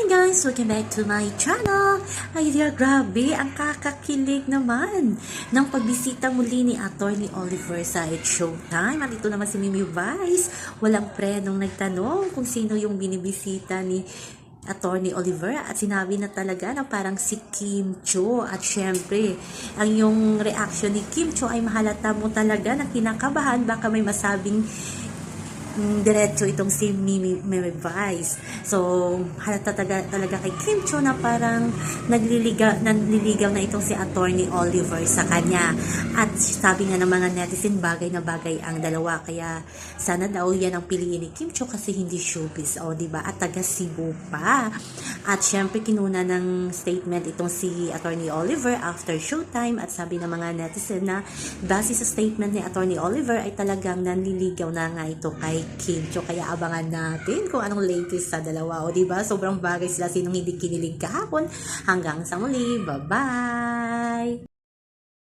Hi guys! Welcome back to my channel! Ay dear, grabe! Ang kakakilig naman ng pagbisita muli ni Attorney Oliver sa It Showtime. At ito naman si Mimi Vice. Walang prenong nagtanong kung sino yung binibisita ni Attorney Oliver at sinabi na talaga na parang si Kim Cho at syempre ang yung reaction ni Kim Cho ay mahalata mo talaga na kinakabahan baka may masabing diretso itong si Mimi, Mimi Vice. So, halata talaga, talaga kay Kim Cho na parang nagliligaw, nagliligaw na itong si Attorney Oliver sa kanya. At sabi nga ng mga netizen, bagay na bagay ang dalawa. Kaya sana daw yan ang piliin ni Kim Cho kasi hindi showbiz. O, di ba? At taga Cebu pa. At syempre, kinuna ng statement itong si Attorney Oliver after showtime. At sabi ng mga netizen na base sa statement ni Attorney Oliver ay talagang nanliligaw na nga ito kay Kim Cho. Kaya abangan natin kung anong latest sa dalawa. O, di ba? Sobrang bagay sila. Sinong hindi kinilig kahapon. Hanggang sa muli. Bye-bye!